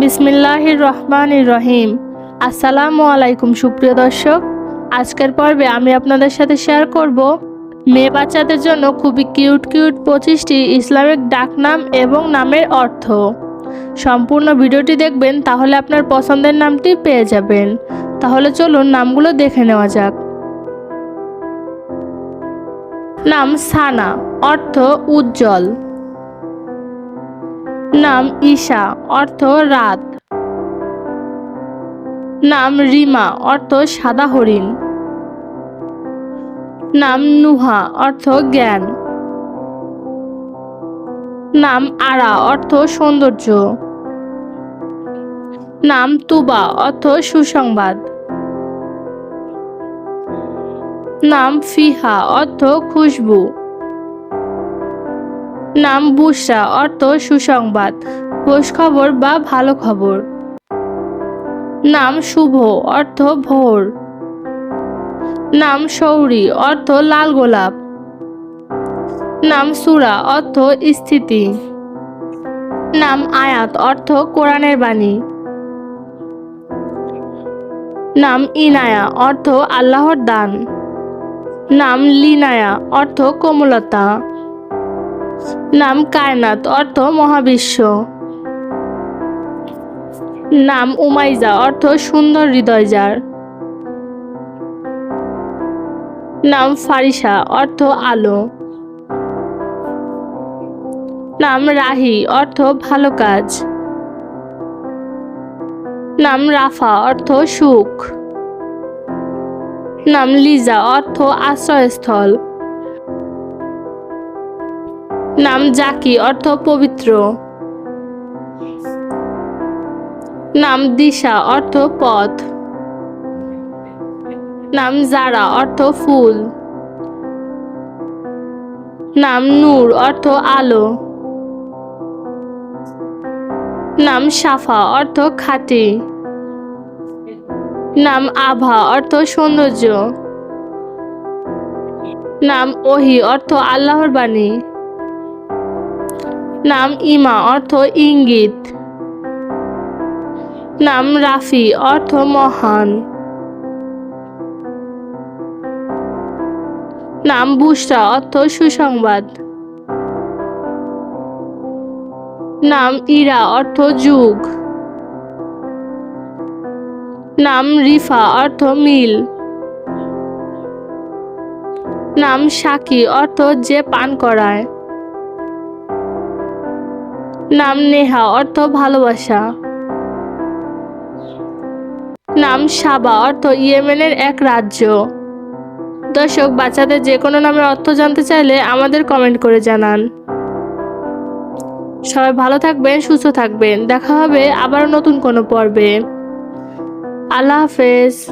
বিসমিল্লাহির রহমান রহিম। আসসালামু আলাইকুম, সুপ্রিয় দর্শক। আজকের পর্বে আমি আপনাদের সাথে শেয়ার করব মেয়ে বাচ্চাদের জন্য খুবই কিউট কিউট পঁচিশটি ইসলামিক ডাকনাম এবং নামের অর্থ। সম্পূর্ণ ভিডিওটি দেখবেন, তাহলে আপনার পছন্দের নামটি পেয়ে যাবেন। তাহলে চলুন নামগুলো দেখে নেওয়া যাক। নাম সানা, অর্থ উজ্জ্বল। নাম ঈশা, অর্থ রাত। নাম রিমা, অর্থ সাদা হরিণ। নাম নুহা, অর্থ জ্ঞান। নাম আরা, অর্থ সৌন্দর্য। নাম তুবা, অর্থ সুসংবাদ। নাম ফিহা, অর্থ খুশবু। নাম বুসরা, অর্থ সুসংবাদ, খোঁজ খবর বা ভালো খবর। নাম শুভ, অর্থ ভোর। নাম শৌরি অর্থ লাল গোলাপ। নাম সুরা, অর্থ স্থিতি। নাম আয়াত, অর্থ কোরআনের বাণী। নাম ইনায়া, অর্থ আল্লাহর দান। নাম লিনায়া, অর্থ কোমলতা। নাম কায়নাত, অর্থ মহাবিশ্ব। নাম উমাইজা, অর্থ সুন্দর হৃদয় যার। নাম ফারিসা, অর্থ আলো। নাম রাহি, অর্থ ভালো কাজ। নাম রাফা, অর্থ সুখ। নাম লিজা, অর্থ আশ্রয়স্থল। নাম জাকি, অর্থ পবিত্র। নাম দিশা, অর্থ পথ। নাম জারা, অর্থ ফুল। নাম নূর, অর্থ আলো। নাম সাফা, অর্থ খাঁটি। নাম আভা, অর্থ সৌন্দর্য। নাম ওহি, অর্থ আল্লাহর বাণী। নাম ইমা, অর্থ ইঙ্গিত। নাম রাফি, অর্থ মহান। নাম বুসরা, অর্থ সুসংবাদ। নাম ইরা, অর্থ যুগ। নাম রিফা, অর্থ মিল। নাম সাকি, অর্থ যে পান করায়। নাম নেহা, অর্থ ভালোবাসা। নাম সাবা, অর্থ ইয়েমেনের এক রাজ্য। দর্শক, বাচ্চাদের যে কোনো নামের অর্থ জানতে চাইলে আমাদের কমেন্ট করে জানান। সবাই ভালো থাকবেন, সুস্থ থাকবেন। দেখা হবে আবার নতুন কোনো পর্বে। আল্লাহ হাফেজ।